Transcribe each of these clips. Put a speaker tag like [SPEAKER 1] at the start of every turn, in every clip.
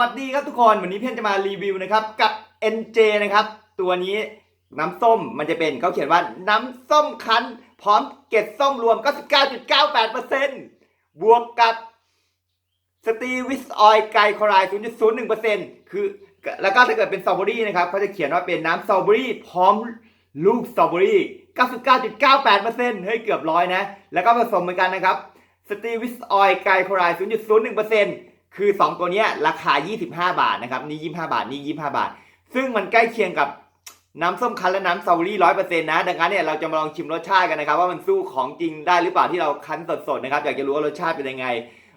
[SPEAKER 1] วัสดีครับทุกคนวันนี้เพียนจะมารีวิวนะครับกับ NJ นะครับ ตัวนี้น้ำส้มมันจะเป็นเขาเขียนว่าน้ำส้มคั้น พร้อมเกล็ดส้มรวม 99.98%บวกกับสตีวิสออยไกลคลอไรด์0.01%คือแล้วก็ถ้าเกิดเป็นสตรอเบอรี่นะครับเขาจะเขียนว่าเป็นน้ำสตรอเบอรี่พร้อมลูกสตรอเบอรี่ 99.98%เฮ้ยเกือบร้อยนะ แล้วก็ผสมเหมือนกันนะครับสตีวิสออยไกลคลอไรด์0.01% คือ 2 ตัวนี้ราคา 25 บาทนะครับนี่25 บาทนี่ 25 บาท ซึ่งมันใกล้เคียงกับน้ำส้มคั้นและน้ำสตรอเบอรี่ร้อยเปอร์เซ็นต์นะ ดังนั้นเนี่ยเราจะมาลองชิมรสชาติกันนะครับว่ามันสู้ของจริงได้หรือเปล่าที่เราคั้นสดๆนะครับอยากจะรู้ว่ารสชาติเป็นยังไง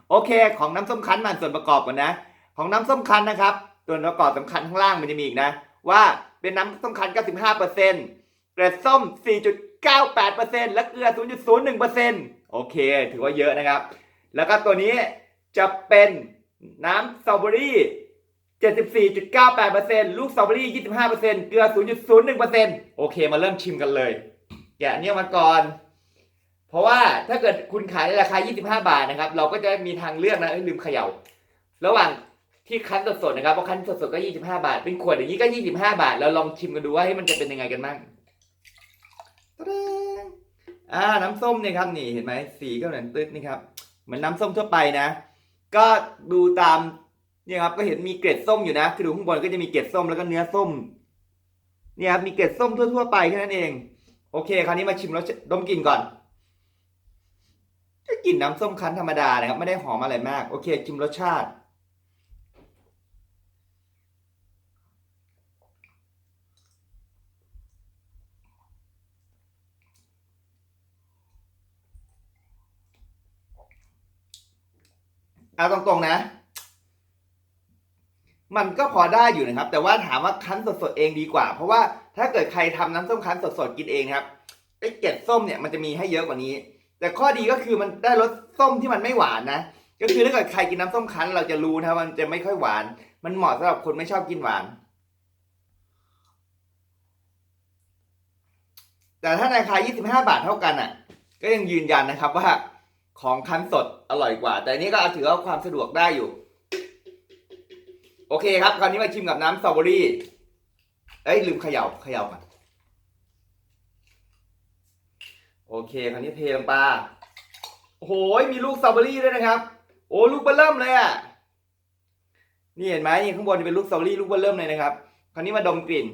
[SPEAKER 1] โอเค ของน้ำส้มคั้นมันส่วนประกอบก่อนนะ ของน้ำส้มคั้นนะครับส่วนประกอบสำคัญข้างล่างมันจะมีอีกนะ ว่าเป็นน้ำส้มคั้น 95%เกรดส้ม 4.98%และเกลือ 0.01%โอเค ถือว่าเยอะนะครับ แล้วก็ตัวนี้จะเป็น น้ำสตรอเบอรี่74.98%ลูกสตรอเบอรี่ 25%เกลือ 0.01%โอเค มาเริ่มชิมกันเลย แกะอันนี้มาก่อน เพราะว่าถ้าเกิดคุณขายในราคา 25 บาทนะครับ เราก็จะมีทางเลือกนะเอ้ลืมเขย่า ระหว่างที่คั้นสดๆนะครับเพราะคั้นสดๆก็ 25 บาท เป็นขวดอย่างนี้ก็ 25 บาท เราลองชิมกันดูว่าให้มันจะเป็นยังไงกันบ้างตะเดงอ่า น้ำส้มเนี่ยครับ นี่เห็นไหมสีก็เหมือนตึ๊ดนี่ครับ เหมือนน้ำส้มทั่วไปนะ ก็ดูตามเนี่ยครับก็เห็นมีเกล็ดส้มอยู่นะคือดูข้างบนก็จะมีเกล็ดส้มแล้วก็เนื้อส้ม เนี่ยครับมีเกล็ดส้มทั่วๆไปแค่นั้นเอง โอเค คราวนี้มาชิมรสดมกลิ่นก่อนก็กลิ่นน้ำส้มคั้นธรรมดานะครับไม่ได้หอมอะไรมาก โอเคชิมรสชาติ เอาตรงๆนะ มันก็พอได้อยู่นะครับ แต่ว่าถามว่าคั้นสดๆเองดีกว่า เพราะว่าถ้าเกิดใครทำน้ำส้มคั้นสดๆกินเองครับไอ้เกล็ดส้มเนี่ยมันจะมีให้เยอะกว่านี้ แต่ข้อดีก็คือมันได้รสส้มที่มันไม่หวานนะก็คือถ้าเกิดใครกินน้ำส้มคั้น เราจะรู้นะมันจะไม่ค่อยหวาน มันเหมาะสำหรับคนไม่ชอบกินหวาน แต่ถ้าในราคา 25 บาทเท่ากันอะ ก็ยังยืนยันนะครับว่า ของคั้นสดอร่อยกว่า แต่อันนี้ก็ถือว่าความสะดวกได้อยู่ โอเคครับ คราวนี้มาชิมกับน้ำสตรอเบอรี่ เอ้ยลืมเขย่าเขย่าก่อนโอเค คราวนี้เทลงไปโอ้โหมีลูกสตรอเบอรี่ด้วยนะครับ โอ้ลูกเบอร์เริ่มเลยอะนี่เห็นไหมนี่ข้างบนจะเป็นลูกสตรอเบอรี่ลูกเบอร์เริ่มเลยนะครับ คราวนี้มาดมกลิ่น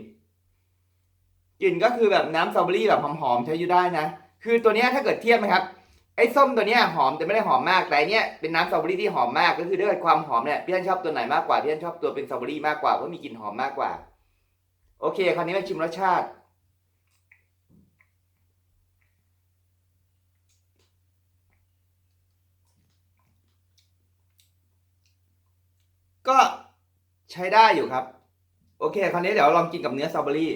[SPEAKER 1] กลิ่นก็คือแบบน้ำสตรอเบอรี่แบบหอมๆใช้อยู่ได้นะ คือตัวนี้ถ้าเกิดเทียบนะครับ ไอ้ส้มตัวเนี้ยหอมแต่ไม่ได้หอมมากแต่เนี้ยเป็นน้ำสตรอเบอรี่ที่หอมมากก็คือด้วยความหอมเนี่ยพี่ท่านชอบตัวไหนมากกว่าพี่ท่านชอบตัวเป็นสตรอเบอรี่มากกว่าเพราะมีกลิ่นหอมมากกว่า โอเค คราวนี้มาชิมรสชาติ ก็ใช้ได้อยู่ครับ โอเค คราวนี้เดี๋ยวลองกินกับเนื้อสตรอเบอรี่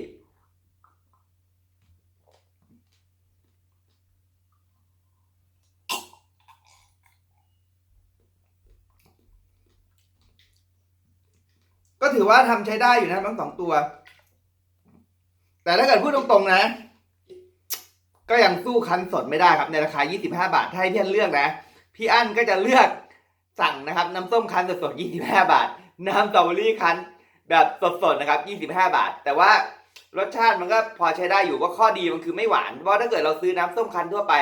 [SPEAKER 1] ถือว่าทำใช้ได้อยู่นะทั้งสองตัว แต่ถ้าเกิดพูดตรงๆนะ ก็ยังสู้คันสดไม่ได้ครับในราคา 25 บาทถ้าให้พี่อันเลือกนะ พี่อันก็จะเลือกสั่งนะครับ น้ำส้มคันสดๆ25 บาท น้ำสตรอเบอรี่คันแบบสดๆนะครับ 25 บาท แต่ว่ารสชาติมันก็พอใช้ได้อยู่ว่าข้อดีมันคือไม่หวาน เพราะถ้าเกิดเราซื้อน้ำส้มคันทั่วไป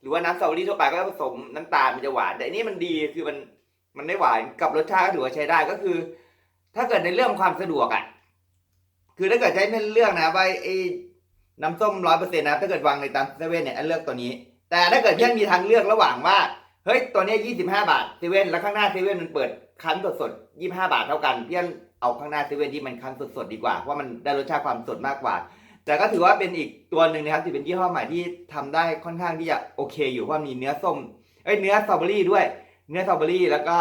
[SPEAKER 1] หรือว่าน้ำสตรอเบอรี่ทั่วไปก็ผสมน้ำตาลมันจะหวาน แต่อันนี้มันดีคือมันมันไม่หวานกับรสชาติก็ถือว่าใช้ได้ก็คือ ถ้าเกิดในเรื่องความสะดวกอะ คือถ้าเกิดใช้เป็นเรื่องนะว่าไอ้น้ำส้มร้อยเปอร์เซ็นต์นะถ้าเกิดวางในตามเซเว่นเนี่ยอันเลือกตัวนี้ แต่ถ้าเกิดเพื่อนมีทางเลือกระหว่างว่าเฮ้ยตัวนี้ยี่สิบห้าบาทเซเว่นแล้วข้างหน้าเซเว่นมันเปิดคั้นสดสดยี่ห้าบาทเท่ากันเพื่อนเอาข้างหน้าเซเว่นที่มันคั้นสดสดดีกว่าเพราะมันได้รสชาติความสดมากกว่า แต่ก็ถือว่าเป็นอีกตัวหนึ่งนะครับที่เป็นยี่ห้อใหม่ที่ทำได้ค่อนข้างที่จะโอเค อยู่เพราะมีเนื้อส้มเอ้ยเนื้อสตรอเบอรี่ด้วย เนื้อสตรอเบอรี่แล้วก็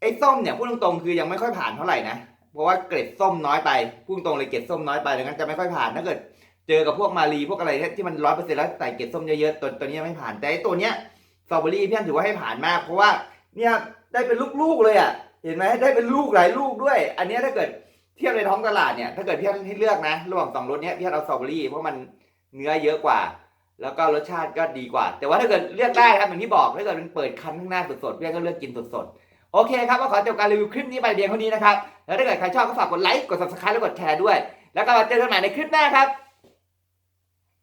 [SPEAKER 1] ไอ้ส้มเนี่ยพูดตรงๆคือยังไม่ค่อยผ่านเท่าไหร่นะเพราะว่าเกล็ดส้มน้อยไปพูดตรงเลยเกล็ดส้มน้อยไปดังนั้นจะไม่ค่อยผ่านถ้าเกิด เจอกับพวกมารีพวกอะไรที่มันร้อยเปอร์เซ็นต์แล้วใส่เกล็ดส้มเยอะๆตัวตัวนี้ไม่ผ่านแต่ไอ้ตัวเนี้ยสตรอเบอรี่พี่อันถือว่าให้ผ่านมากเพราะว่าเนี่ยได้เป็นลูกๆเลยอะเห็นไหมได้เป็นลูกหลายลูกด้วย อันเนี้ยถ้าเกิดเทียบในท้องตลาดเนี่ยถ้าเกิดพี่อันให้เลือกนะ ระหว่างสองรสเนี้ยพี่อันเอาสตรอเบอรี่เพราะมันเนื้อเยอะกว่า แล้วก็รสชาติก็ดีกว่า แต่ว่าถ้าเกิดเลือกได้ครับอย่างที่บอกถ้าเกิดมันเปิดคันข้างหน้าสดๆพี่อันก็เลือกกินสดๆ โอเคครับก็ขอจบการรีวิวคลิปนี้ไปเพียงเท่านี้นะครับ แล้วถ้าเกิดใครชอบก็ฝากกดไลค์ กด subscribe และกดแชร์ด้วย แล้วก็มาเจอกันใหม่ในคลิปหน้าครับ